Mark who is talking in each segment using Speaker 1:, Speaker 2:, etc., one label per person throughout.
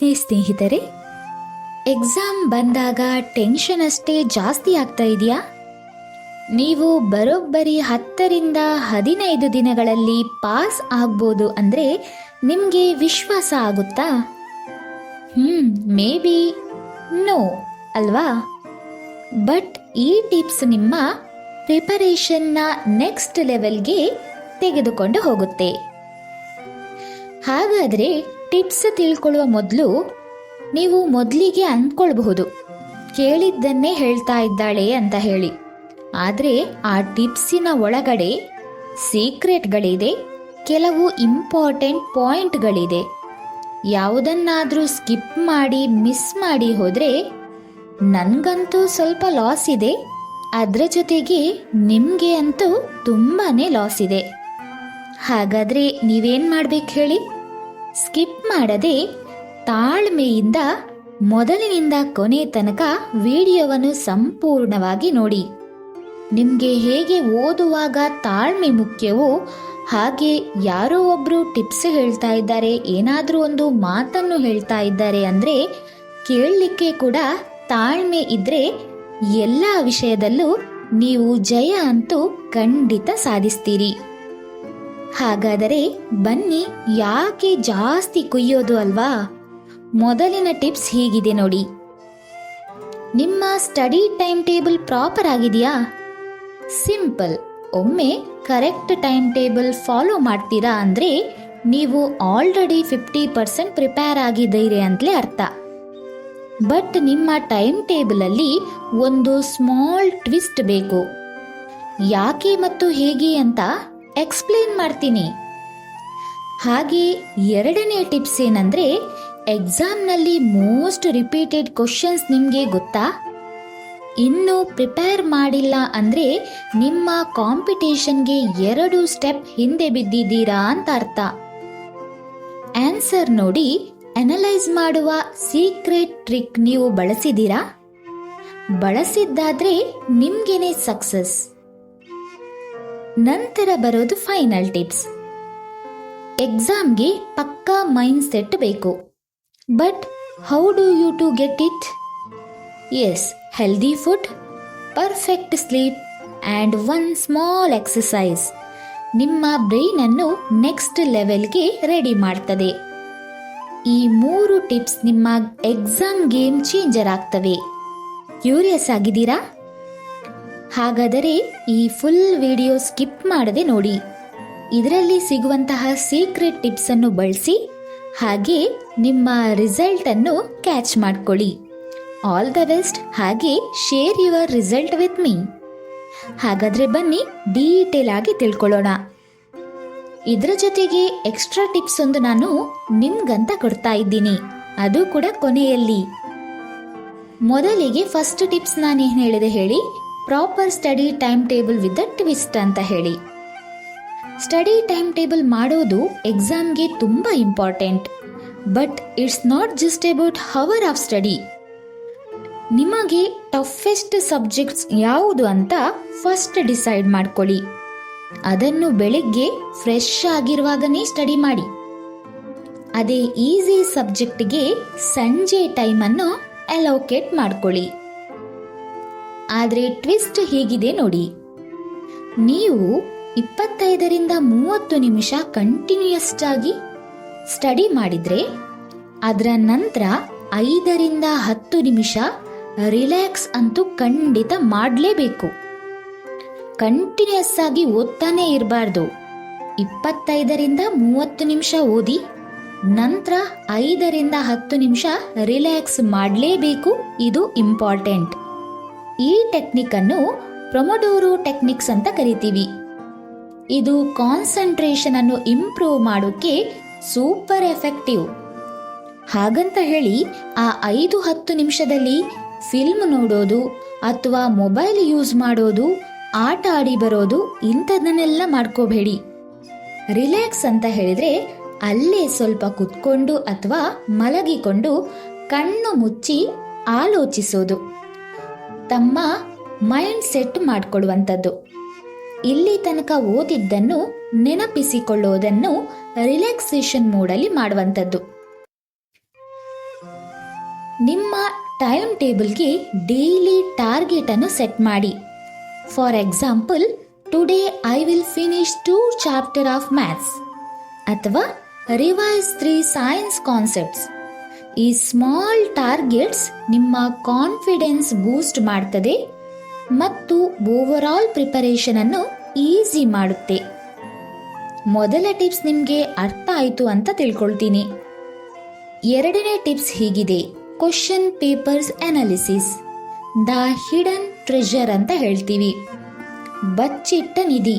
Speaker 1: ಸ್ನೇಹಿತರೆ ಎಕ್ಸಾಮ್ ಬಂದಾಗ ಟೆನ್ಷನ್ ಅಷ್ಟೇ ಜಾಸ್ತಿ ಆಗ್ತಾ ಇದೆಯಾ? ನೀವು ಬರೋಬ್ಬರಿ ಹತ್ತರಿಂದ ಹದಿನೈದು ದಿನಗಳಲ್ಲಿ ಪಾಸ್ ಆಗ್ಬೋದು ಅಂದರೆ ನಿಮಗೆ ವಿಶ್ವಾಸ ಆಗುತ್ತಾ? ಹ್ಞೂ ಮೇ ಬಿ ನೋ ಅಲ್ವಾ? ಬಟ್ ಈ ಟಿಪ್ಸ್ ನಿಮ್ಮ ಪ್ರಿಪರೇಷನ್ನ ನೆಕ್ಸ್ಟ್ ಲೆವೆಲ್ಗೆ ತೆಗೆದುಕೊಂಡು ಹೋಗುತ್ತೆ. ಹಾಗಾದ್ರೆ ಟಿಪ್ಸ್ ತಿಳ್ಕೊಳ್ಳುವ ಮೊದಲು ನೀವು ಮೊದಲಿಗೆ ಅಂದ್ಕೊಳ್ಬಹುದು. ಕೇಳಿದ್ದನ್ನೇ ಹೇಳ್ತಾ ಇದ್ದಾಳೆ ಅಂತ ಹೇಳಿ. ಆದರೆ ಆ ಟಿಪ್ಸಿನ ಒಳಗಡೆ ಸೀಕ್ರೆಟ್ಗಳಿದೆ, ಕೆಲವು ಇಂಪಾರ್ಟೆಂಟ್ ಪಾಯಿಂಟ್ಗಳಿದೆ. ಯಾವುದನ್ನಾದರೂ ಸ್ಕಿಪ್ ಮಾಡಿ, ಮಿಸ್ ಮಾಡಿ ಹೋದರೆ ನನಗಂತೂ ಸ್ವಲ್ಪ ಲಾಸ್ ಇದೆ. ಅದರ ಜೊತೆಗೆ ನಿಮಗೆ ಅಂತೂ ತುಂಬಾ ಲಾಸ್ ಇದೆ. ಹಾಗಾದರೆ ನೀವೇನು ಮಾಡ್ಬೇಕು ಹೇಳಿ? ಸ್ಕಿಪ್ ಮಾಡದೆ ತಾಳ್ಮೆಯಿಂದ ಮೊದಲಿನಿಂದ ಕೊನೆ ತನಕ ವಿಡಿಯೋವನ್ನು ಸಂಪೂರ್ಣವಾಗಿ ನೋಡಿ. ನಿಮಗೆ ಹೇಗೆ ಓದುವಾಗ ತಾಳ್ಮೆ ಮುಖ್ಯವೋ ಹಾಗೆ ಯಾರೋ ಒಬ್ರು ಟಿಪ್ಸ್ ಹೇಳ್ತಾ ಇದ್ದಾರೆ, ಏನಾದರೂ ಒಂದು ಮಾತನ್ನು ಹೇಳ್ತಾ ಇದ್ದಾರೆ ಅಂದ್ರೆ ಕೇಳಲಿಕ್ಕೆ ಕೂಡ ತಾಳ್ಮೆ ಇದ್ರೆ ಎಲ್ಲ ವಿಷಯದಲ್ಲೂ ನೀವು ಜಯ ಅಂತೂ ಖಂಡಿತ ಸಾಧಿಸ್ತೀರಿ. ಹಾಗಾದರೆ ಬನ್ನಿ, ಯಾಕೆ ಜಾಸ್ತಿ ಕುಯ್ಯೋದು ಅಲ್ವಾ? ಮೊದಲಿನ ಟಿಪ್ಸ್ ಹೀಗಿದೆ ನೋಡಿ. ನಿಮ್ಮ ಸ್ಟಡಿ ಟೈಮ್ ಟೇಬಲ್ ಪ್ರಾಪರ್ ಆಗಿದೆಯಾ? ಸಿಂಪಲ್. ಒಮ್ಮೆ ಕರೆಕ್ಟ್ ಟೈಮ್ ಟೇಬಲ್ ಫಾಲೋ ಮಾಡ್ತೀರಾ ಅಂದ್ರೆ ನೀವು ಆಲ್ರೆಡಿ ಫಿಫ್ಟಿ ಪರ್ಸೆಂಟ್ ಪ್ರಿಪೇರ್ ಆಗಿದ್ದೀರಿ ಅಂತಲೇ ಅರ್ಥ. ಬಟ್ ನಿಮ್ಮ ಟೈಮ್ ಟೇಬಲ್ ಅಲ್ಲಿ ಒಂದು ಸ್ಮಾಲ್ ಟ್ವಿಸ್ಟ್ ಬೇಕು. ಯಾಕೆ ಮತ್ತು ಹೇಗೆ ಅಂತ ಎಕ್ಸ್ಪ್ಲೇನ್ ಮಾಡ್ತೀನಿ. ಹಾಗೆ ಎರಡನೇ ಟಿಪ್ಸ್ ಏನಂದ್ರೆ, ಎಕ್ಸಾಮ್ನಲ್ಲಿ ಮೋಸ್ಟ್ ರಿಪೀಟೆಡ್ ಕ್ವಶನ್ಸ್ ನಿಮಗೆ ಗೊತ್ತಾ? ಇನ್ನು ಪ್ರಿಪೇರ್ ಮಾಡಿಲ್ಲ ಅಂದ್ರೆ ನಿಮ್ಮ ಕಾಂಪಿಟೇಷನ್ಗೆ ಎರಡು ಸ್ಟೆಪ್ ಹಿಂದೆ ಬಿದ್ದಿದ್ದೀರಾ ಅಂತ ಅರ್ಥ. ಆನ್ಸರ್ ನೋಡಿ, ಅನಲೈಸ್ ಮಾಡುವ ಸೀಕ್ರೆಟ್ ಟ್ರಿಕ್ ನೀವು ಬಳಸಿದ್ದೀರಾ? ಬಳಸಿದ್ದಾದ್ರೆ ನಿಮ್ಗೇನೆ ಸಕ್ಸಸ್. ನಂತರ ಬರೋದು ಫೈನಲ್ ಟಿಪ್ಸ್ ಎಕ್ಸಾಮ್ಗೆ ಪಕ್ಕಾ ಮೈಂಡ್ ಸೆಟ್ ಬೇಕು. But how do you to get it is healthy food perfect sleep and one small exercise ನಿಮ್ಮ ಬ್ರೈನ್ ಅನ್ನು ನೆಕ್ಸ್ಟ್ ಲೆವೆಲ್ಗೆ ರೆಡಿ ಮಾಡ್ತದೆ. ಈ ಮೂರು ಟಿಪ್ಸ್ ನಿಮ್ಮ ಎಕ್ಸಾಮ್ ಗೇಮ್ ಚೇಂಜರ್ ಆಗ್ತವೆ. ಕ್ಯೂರಿಯಸ್ ಆಗಿದ್ದೀರಾ? ಹಾಗಾದರೆ ಈ ಫುಲ್ ವಿಡಿಯೋ ಸ್ಕಿಪ್ ಮಾಡದೆ ನೋಡಿ. ಇದರಲ್ಲಿ ಸಿಗುವಂತಹ ಸೀಕ್ರೆಟ್ ಟಿಪ್ಸ್ ಅನ್ನು ಬಳಸಿ, ಹಾಗೆ ನಿಮ್ಮ ರಿಸಲ್ಟ್ ಅನ್ನು ಕ್ಯಾಚ್ ಮಾಡ್ಕೊಳ್ಳಿ. ಆಲ್ ದ ಬೆಸ್ಟ್ ಹಾಗೆ share your result with me ಹಾಗಾದ್ರೆ ಬನ್ನಿ ಡೀಟೇಲ್ ಆಗಿ ತಿಳ್ಕೊಳ್ಳೋಣ. ಇದರ ಜೊತೆಗೆ ಎಕ್ಸ್ಟ್ರಾ ಟಿಪ್ಸ್ ಒಂದು ನಾನು ನಿಮ್ಗಂತ ಕೊಡ್ತಾ ಇದ್ದೀನಿ. ಅದು ಕೂಡ ಕೊನೆಯಲ್ಲಿ. ಮೊದಲಿಗೆ ಫಸ್ಟ್ ಟಿಪ್ಸ್ ನಾನು ಏನು ಹೇಳಿದೆ ಹೇಳಿ? Proper study time table with twist ಅಂತ ಹೇಳಿ. ಸ್ಟಡಿ ಟೈಮ್ ಟೇಬಲ್ ಮಾಡೋದು ಎಕ್ಸಾಮ್ಗೆ ತುಂಬ important. But it's not just about hour of study. ನಿಮಗೆ ಟಫೆಸ್ಟ್ ಸಬ್ಜೆಕ್ಟ್ಸ್ ಯಾವುದು ಅಂತ ಫಸ್ಟ್ ಡಿಸೈಡ್ ಮಾಡ್ಕೊಳ್ಳಿ. ಅದನ್ನು ಬೆಳಿಗ್ಗೆ ಫ್ರೆಶ್ ಆಗಿರುವಾಗನೇ ಸ್ಟಡಿ ಮಾಡಿ. ಅದೇ ಈಸಿ ಸಬ್ಜೆಕ್ಟ್ಗೆ ಸಂಜೆ ಟೈಮನ್ನು ಅಲೋಕೇಟ್ ಮಾಡ್ಕೊಳ್ಳಿ. ಆದರೆ ಟ್ವಿಸ್ಟ್ ಹೀಗಿದೆ ನೋಡಿ. ನೀವು ಇಪ್ಪತ್ತೈದರಿಂದ ಮೂವತ್ತು ನಿಮಿಷ ಕಂಟಿನ್ಯೂಯಸ್ ಆಗಿ ಸ್ಟಡಿ ಮಾಡಿದ್ರೆ, ಅದರ ನಂತರ ಐದರಿಂದ ಹತ್ತು ನಿಮಿಷ ರಿಲ್ಯಾಕ್ಸ್ ಅಂತೂ ಖಂಡಿತ ಮಾಡಲೇಬೇಕು. ಕಂಟಿನ್ಯೂಸ್ ಆಗಿ ಓದ್ತಾನೆ ಇರಬಾರ್ದು. ಇಪ್ಪತ್ತೈದರಿಂದ ಮೂವತ್ತು ನಿಮಿಷ ಓದಿ, ನಂತರ ಐದರಿಂದ ಹತ್ತು ನಿಮಿಷ ರಿಲ್ಯಾಕ್ಸ್ ಮಾಡಲೇಬೇಕು. ಇದು ಇಂಪಾರ್ಟೆಂಟ್. ಈ ಟೆಕ್ನಿಕ್ ಅನ್ನು ಪ್ರೊಮೊಡೋರೋ ಟೆಕ್ನಿಕ್ಸ್ ಅಂತ ಕರಿತೀವಿ. ಇದು ಕಾನ್ಸಂಟ್ರೇಷನ್ ಅನ್ನು ಇಂಪ್ರೂವ್ ಮಾಡೋಕೆ ಸೂಪರ್ ಎಫೆಕ್ಟಿವ್ ಹಾಗಂತ ಹೇಳಿ, ಆ ಐದು ಹತ್ತು ನಿಮಿಷದಲ್ಲಿ ಫಿಲ್ಮ್ ನೋಡೋದು ಅಥವಾ ಮೊಬೈಲ್ ಯೂಸ್ ಮಾಡೋದು, ಆಟ ಆಡಿ ಬರೋದು ಇಂಥದನ್ನೆಲ್ಲ ಮಾಡ್ಕೋಬೇಡಿ. ರಿಲ್ಯಾಕ್ಸ್ ಅಂತ ಹೇಳಿದ್ರೆ ಅಲ್ಲೇ ಸ್ವಲ್ಪ ಕುತ್ಕೊಂಡು ಅಥವಾ ಮಲಗಿಕೊಂಡು ಕಣ್ಣು ಮುಚ್ಚಿ ಆಲೋಚಿಸೋದು. ತಮ್ಮ ಮೈಂಡ್ ಸೆಟ್ ಮಾಡಿಕೊಳ್ಳುವಂಥದ್ದು. ಇಲ್ಲಿ ತನಕ ಓದಿದ್ದನ್ನು ನೆನಪಿಸಿಕೊಳ್ಳೋದನ್ನು ರಿಲ್ಯಾಕ್ಸೇಷನ್ ಮೋಡಲ್ಲಿ ಮಾಡುವಂಥದ್ದು. ನಿಮ್ಮ ಟೈಮ್ ಟೇಬಲ್ಗೆ ಡೈಲಿ ಟಾರ್ಗೆಟ್ ಅನ್ನು ಸೆಟ್ ಮಾಡಿ. For example today I will finish two chapter of maths ಅಥವಾ ರಿವೈಸ್ ತ್ರೀ ಸೈನ್ಸ್ ಕಾನ್ಸೆಪ್ಟ್ಸ್ ಈ ಸ್ಮಾಲ್ ಟಾರ್ಗೆಟ್ಸ್ ನಿಮ್ಮ ಕಾನ್ಫಿಡೆನ್ಸ್ ಬೂಸ್ಟ್ ಮಾಡ್ತದೆ ಮತ್ತು ಓವರಾಲ್ ಪ್ರಿಪರೇಷನ್ ಅನ್ನು ಈಸಿ ಮಾಡುತ್ತೆ. ಮೊದಲ ಟಿಪ್ಸ್ ನಿಮಗೆ ಅರ್ಥ ಆಯಿತು ಅಂತ ತಿಳ್ಕೊಳ್ತೀನಿ. ಎರಡನೇ ಟಿಪ್ಸ್ ಹೀಗಿದೆ. Question papers analysis the hidden treasure ಅಂತ ಹೇಳ್ತೀವಿ. ಬಚ್ಚಿಟ್ಟ ನಿಧಿ.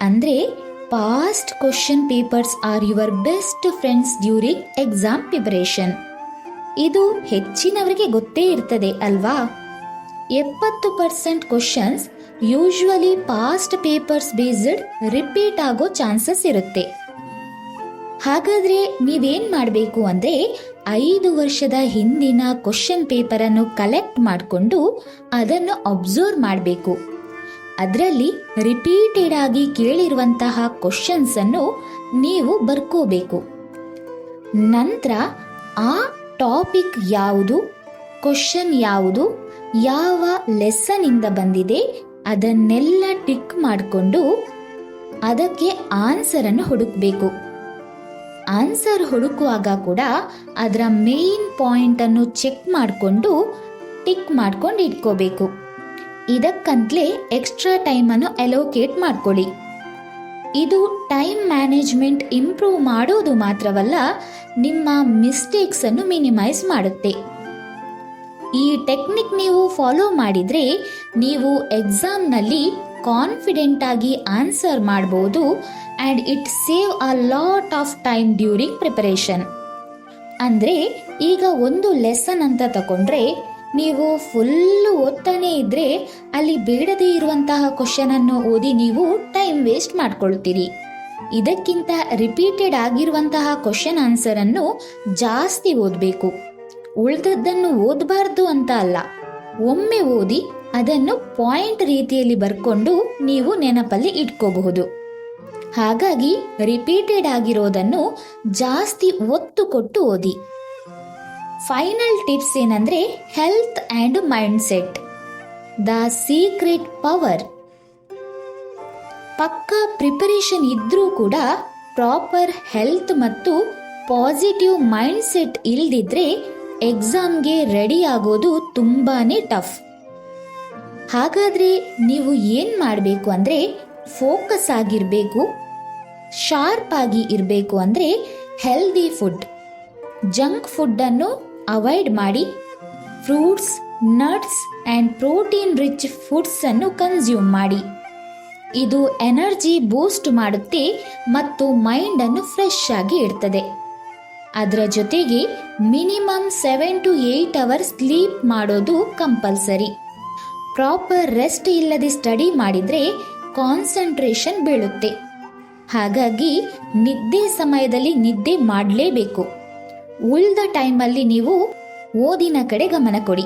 Speaker 1: ಅಂದ್ರೆ past question papers are your best friends during exam preparation ಇದು ಹೆಚ್ಚಿನವರಿಗೆ ಗೊತ್ತೇ ಇರ್ತದೆ, ಅಲ್ವಾ? ಎಪ್ಪತ್ತು percent questions usually past papers based repeat ಆಗೋ ಚಾನ್ಸಸ್ ಇರುತ್ತೆ. ಹಾಗಾದ್ರೆ ನೀವೇನ್ ಮಾಡಬೇಕು ಅಂದ್ರೆ ಐದು ವರ್ಷದ ಹಿಂದಿನ ಕ್ವಶನ್ ಪೇಪರ್ ಅನ್ನು ಕಲೆಕ್ಟ್ ಮಾಡಿಕೊಂಡು ಅದನ್ನು ಅಬ್ಸರ್ವ್ ಮಾಡಬೇಕು. ಅದರಲ್ಲಿ ರಿಪೀಟೆಡ್ ಆಗಿ ಕೇಳಿರುವಂತಹ ಕ್ವಶನ್ಸ್ ಅನ್ನು ನೀವು ಬರ್ಕೋಬೇಕು. ನಂತರ ಆ ಟಾಪಿಕ್ ಯಾವುದು ಕ್ವಶನ್ ಯಾವುದು, ಯಾವ ಲೆಸನ್ ಇಂದ ಬಂದಿದೆ ಅದನ್ನೆಲ್ಲ ಟಿಕ್ ಮಾಡಿಕೊಂಡು ಅದಕ್ಕೆ ಆನ್ಸರ್ ಅನ್ನು ಹುಡುಕಬೇಕು. ಆನ್ಸರ್ ಹುಡುಕುವಾಗ ಕೂಡ ಅದರ ಮೇನ್ ಪಾಯಿಂಟ್ ಅನ್ನು ಚೆಕ್ ಮಾಡಿಕೊಂಡು ಟಿಕ್ ಮಾಡ್ಕೊಂಡು ಇಟ್ಕೋಬೇಕು. ಇದಕ್ಕಂತಲೇ ಎಕ್ಸ್ಟ್ರಾ ಟೈಮನ್ನು ಅಲೋಕೇಟ್ ಮಾಡ್ಕೊಳ್ಳಿ. ಇದು ಟೈಮ್ ಮ್ಯಾನೇಜ್ಮೆಂಟ್ ಇಂಪ್ರೂವ್ ಮಾಡೋದು ಮಾತ್ರವಲ್ಲ, ನಿಮ್ಮ ಮಿಸ್ಟೇಕ್ಸನ್ನು ಮಿನಿಮೈಸ್ ಮಾಡುತ್ತೆ. ಈ ಟೆಕ್ನಿಕ್ ನೀವು ಫಾಲೋ ಮಾಡಿದ್ರೆ ನೀವು ಎಕ್ಸಾಮ್ನಲ್ಲಿ ಕಾನ್ಫಿಡೆಂಟ್ ಆಗಿ ಆನ್ಸರ್ ಮಾಡಬಹುದು and it save a lot of time during preparation ಅಂದರೆ ಈಗ ಒಂದು ಲೆಸನ್ ಅಂತ ತಗೊಂಡ್ರೆ ನೀವು ಫುಲ್ಲು ಓದ್ತಾನೆ ಇದ್ರೆ ಅಲ್ಲಿ ಬೇಡದೇ ಇರುವಂತಹ ಕ್ವಶನ್ ಅನ್ನು ಓದಿ ನೀವು ಟೈಮ್ ವೇಸ್ಟ್ ಮಾಡ್ಕೊಳ್ತೀರಿ. ಇದಕ್ಕಿಂತ ರಿಪೀಟೆಡ್ ಆಗಿರುವಂತಹ ಕ್ವಶನ್ ಆನ್ಸರ್ ಅನ್ನು ಜಾಸ್ತಿ ಓದಬೇಕು. ಉಳಿದದ್ದನ್ನು ಓದಬಾರ್ದು ಅಂತ ಅಲ್ಲ. ಒಮ್ಮೆ ಓದಿ ಅದನ್ನು ಪಾಯಿಂಟ್ ರೀತಿಯಲ್ಲಿ ಬರ್ಕೊಂಡು ನೀವು ನೆನಪಲ್ಲಿ ಇಟ್ಕೋಬಹುದು. ಹಾಗಾಗಿ ರಿಪೀಟೆಡ್ ಆಗಿರೋದನ್ನು ಜಾಸ್ತಿ ಒತ್ತು ಕೊಟ್ಟು ಓದಿ. ಫೈನಲ್ ಟಿಪ್ಸ್ ಏನಂದ್ರೆ health and mindset the secret power ಪಕ್ಕ ಪ್ರಿಪರೇಷನ್ ಇದ್ರೂ ಕೂಡ ಪ್ರಾಪರ್ ಹೆಲ್ತ್ ಮತ್ತು ಪಾಸಿಟಿವ್ ಮೈಂಡ್ ಸೆಟ್ ಇಲ್ದಿದ್ರೆ ಎಕ್ಸಾಮ್ಗೆ ರೆಡಿ ಆಗೋದು ತುಂಬಾನೇ ಟಫ್ ಹಾಗಾದ್ರೆ ನೀವು ಏನು ಮಾಡಬೇಕು ಅಂದ್ರೆ ಫೋಕಸ್ ಆಗಿರಬೇಕು ಶಾರ್ಪ್ ಆಗಿ ಇರಬೇಕು ಅಂದ್ರೆ ಹೆಲ್ದಿ ಫುಡ್ ಜಂಕ್ ಫುಡ್ ಅನ್ನು ಅವಾಯ್ಡ್ ಮಾಡಿ fruits nuts and protein rich ಫುಡ್ಸನ್ನು consume ಮಾಡಿ. ಇದು ಎನರ್ಜಿ ಬೂಸ್ಟ್ ಮಾಡುತ್ತೆ ಮತ್ತು ಮೈಂಡನ್ನು ಫ್ರೆಶ್ ಆಗಿ ಇಡ್ತದೆ. ಅದರ ಜೊತೆಗೆ minimum seven to eight hours sleep ಮಾಡೋದು ಕಂಪಲ್ಸರಿ ಪ್ರಾಪರ್ ರೆಸ್ಟ್ ಇಲ್ಲದೆ ಸ್ಟಡಿ ಮಾಡಿದರೆ ಕಾನ್ಸಂಟ್ರೇಷನ್ ಬೀಳುತ್ತೆ. ಹಾಗಾಗಿ ನಿದ್ದೆ ಸಮಯದಲ್ಲಿ ನಿದ್ದೆ ಮಾಡಲೇಬೇಕು. ಉಳಿದ ಟೈಮಲ್ಲಿ ನೀವು ಓದಿನ ಕಡೆ ಗಮನ ಕೊಡಿ.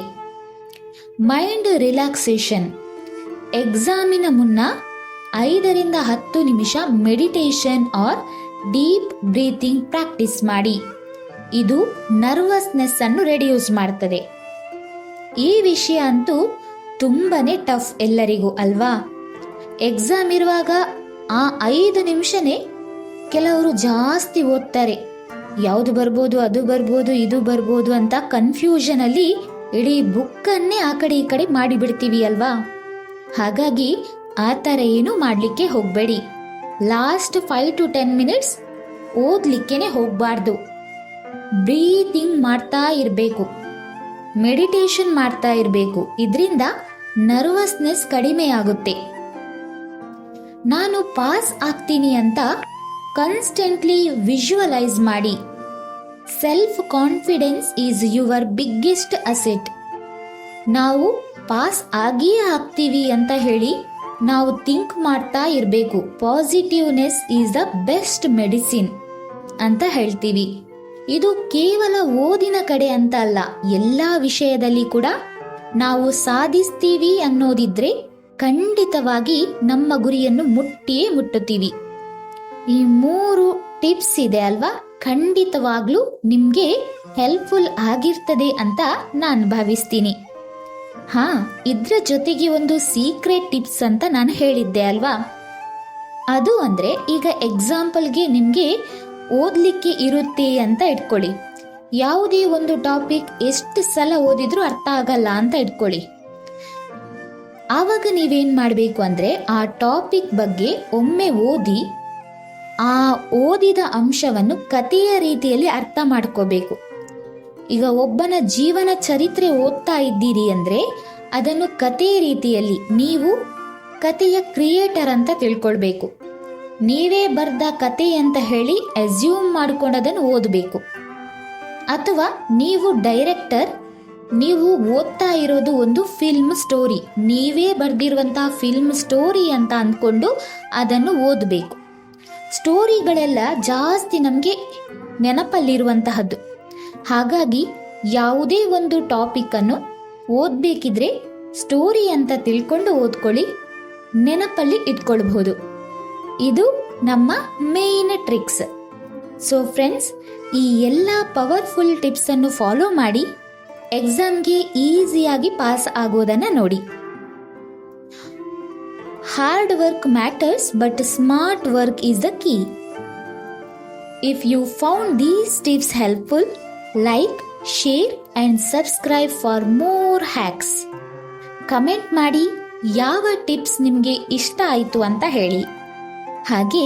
Speaker 1: ಮೈಂಡ್ ರಿಲ್ಯಾಕ್ಸೇಷನ್ ಎಕ್ಸಾಮಿನ ಮುನ್ನ ಐದರಿಂದ ಹತ್ತು ನಿಮಿಷ meditation or deep breathing practice ಮಾಡಿ. ಇದು ನರ್ವಸ್ನೆಸ್ ಅನ್ನು ರೆಡ್ಯೂಸ್ ಮಾಡ್ತದೆ. ಈ ವಿಷಯ ಅಂತೂ ತುಂಬಾನೇ ಟಫ್ ಎಲ್ಲರಿಗೂ ಅಲ್ವಾ? ಎಕ್ಸಾಮ್ ಇರುವಾಗ ಆ ಐದು ನಿಮಿಷನೇ ಕೆಲವರು ಜಾಸ್ತಿ ಓದ್ತಾರೆ. ಯಾವುದು ಬರ್ಬೋದು, ಅದು ಬರ್ಬೋದು, ಇದು ಬರ್ಬೋದು ಅಂತ ಕನ್ಫ್ಯೂಷನ್ ಅಲ್ಲಿ ಇಡೀ ಬುಕ್ಕನ್ನೇ ಆ ಕಡೆ ಈ ಕಡೆ ಮಾಡಿಬಿಡ್ತೀವಿ ಅಲ್ವಾ? ಹಾಗಾಗಿ ಆ ಥರ ಏನು ಮಾಡಲಿಕ್ಕೆ ಹೋಗಬೇಡಿ. Last five to ten minutes ಓದ್ಲಿಕ್ಕೆ ಹೋಗಬಾರ್ದು. ಬ್ರೀತಿಂಗ್ ಮಾಡ್ತಾ ಇರಬೇಕು. ಮೆಡಿಟೇಷನ್ ಮಾಡ್ತಾ ಇರಬೇಕು. ಇದರಿಂದ ನರ್ವಸ್ನೆಸ್ ಕಡಿಮೆ ಆಗುತ್ತೆ. ನಾನು ಪಾಸ್ ಆಗ್ತೀನಿ ಅಂತ ಕನ್ಸ್ಟೆಂಟ್ಲಿ ವಿಜುವಲೈಸ್ ಮಾಡಿ self confidence is your biggest asset ನಾವು ಪಾಸ್ ಆಗಿಯೇ ಆಗ್ತೀವಿ ಅಂತ ಹೇಳಿ ನಾವು ಥಿಂಕ್ ಮಾಡ್ತಾ ಇರಬೇಕು. Positiveness is the best medicine ಅಂತ ಹೇಳ್ತೀವಿ. ಇದು ಕೇವಲ ಓದಿನ ಕಡೆ ಅಂತ ಅಲ್ಲ, ಎಲ್ಲ ವಿಷಯದಲ್ಲಿ ಕೂಡ ನಾವು ಸಾಧಿಸ್ತೀವಿ ಅನ್ನೋದಿದ್ರೆ ಖಂಡಿತವಾಗಿ ನಮ್ಮ ಗುರಿಯನ್ನು ಮುಟ್ಟಿಯೇ ಮುಟ್ಟುತ್ತೀವಿ. ಈ ಮೂರು ಟಿಪ್ಸ್ ಇದೆ ಅಲ್ವಾ? ಖಂಡಿತವಾಗ್ಲೂ ನಿಮಗೆ ಹೆಲ್ಪ್ಫುಲ್ ಆಗಿರ್ತದೆ ಅಂತ ನಾನು ಭಾವಿಸ್ತೀನಿ. ಹಾ, ಇದ್ರ ಜೊತೆಗೆ ಒಂದು ಸೀಕ್ರೆಟ್ ಟಿಪ್ಸ್ ಅಂತ ನಾನು ಹೇಳಿದ್ದೆ ಅಲ್ವಾ? ಅದು ಅಂದರೆ ಈಗ ಎಕ್ಸಾಂಪಲ್ಗೆ ನಿಮಗೆ ಓದಲಿಕ್ಕೆ ಇರುತ್ತೆ ಅಂತ ಇಟ್ಕೊಳ್ಳಿ. ಯಾವುದೇ ಒಂದು ಟಾಪಿಕ್ ಎಷ್ಟು ಸಲ ಓದಿದ್ರು ಅರ್ಥ ಆಗಲ್ಲ ಅಂತ ಇಟ್ಕೊಳ್ಳಿ. ಆವಾಗ ನೀವೇನು ಮಾಡಬೇಕು ಅಂದರೆ ಆ ಟಾಪಿಕ್ ಬಗ್ಗೆ ಒಮ್ಮೆ ಓದಿ ಆ ಓದಿದ ಅಂಶವನ್ನು ಕಥೆಯ ರೀತಿಯಲ್ಲಿ ಅರ್ಥ ಮಾಡ್ಕೋಬೇಕು. ಈಗ ಒಬ್ಬನ ಜೀವನ ಚರಿತ್ರೆ ಓದ್ತಾ ಇದ್ದೀರಿ ಅಂದರೆ ಅದನ್ನು ಕಥೆಯ ರೀತಿಯಲ್ಲಿ ನೀವು ಕಥೆಯ ಕ್ರಿಯೇಟರ್ ಅಂತ ತಿಳ್ಕೊಳ್ಬೇಕು. ನೀವೇ ಬರೆದ ಕತೆ ಅಂತ ಹೇಳಿ ಅಸ್ಯೂಮ್ ಮಾಡ್ಕೊಂಡು ಅದನ್ನು ಓದಬೇಕು. ಅಥವಾ ನೀವು ಡೈರೆಕ್ಟರ್ ನೀವು ಓದ್ತಾ ಇರೋದು ಒಂದು ಫಿಲ್ಮ್ ಸ್ಟೋರಿ ನೀವೇ ಬರೆದಿರುವಂತಹ ಫಿಲ್ಮ್ ಸ್ಟೋರಿ ಅಂತ ಅಂದ್ಕೊಂಡು ಅದನ್ನು ಓದಬೇಕು. ಸ್ಟೋರಿಗಳೆಲ್ಲ ಜಾಸ್ತಿ ನಮಗೆ ನೆನಪಲ್ಲಿರುವಂತಹದ್ದು. ಹಾಗಾಗಿ ಯಾವುದೇ ಒಂದು ಟಾಪಿಕ್ಕನ್ನು ಓದಬೇಕಿದ್ರೆ ಸ್ಟೋರಿ ಅಂತ ತಿಳ್ಕೊಂಡು ಓದ್ಕೊಳ್ಳಿ, ನೆನಪಲ್ಲಿ ಇಟ್ಕೊಳ್ಬಹುದು. ಇದು ನಮ್ಮ ಮೇನ್ ಟ್ರಿಕ್ಸ್. ಸೊ ಫ್ರೆಂಡ್ಸ್ ಈ ಎಲ್ಲ ಪವರ್ಫುಲ್ ಟಿಪ್ಸನ್ನು ಫಾಲೋ ಮಾಡಿ ಎಕ್ಸಾಮ್ಗೆ ಈಸಿಯಾಗಿ ಪಾಸ್ ಆಗೋದನ್ನು ನೋಡಿ. Hard work matters but smart work is the key if you found these tips helpful like share and subscribe for more hacks comment ಮಾಡಿ ಯಾವ ಟಿಪ್ಸ್ ನಿಮಗೆ ಇಷ್ಟ ಆಯಿತು ಅಂತ ಹೇಳಿ. ಹಾಗೆ,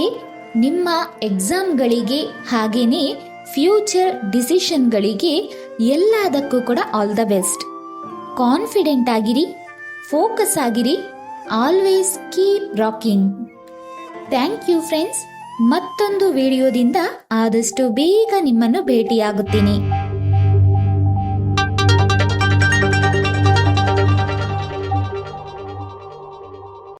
Speaker 1: ನಿಮ್ಮ ಎಕ್ಸಾಮ್ಗಳಿಗೆ ಹಾಗೆಯೇ ಫ್ಯೂಚರ್ ಡಿಸಿಷನ್ಗಳಿಗೆ ಎಲ್ಲದಕ್ಕೂ ಕೂಡ ಆಲ್ ದ ಬೆಸ್ಟ್ ಕಾನ್ಫಿಡೆಂಟ್ ಆಗಿರಿ ಫೋಕಸ್ ಆಗಿರಿ always keep rocking thank you friends ಮತ್ತೊಂದು ವಿಡಿಯೋದಿಂದ ಆದಷ್ಟು ಬೇಗ ನಿಮ್ಮನ್ನು ಭೇಟಿಯಾಗುತ್ತೀನಿ.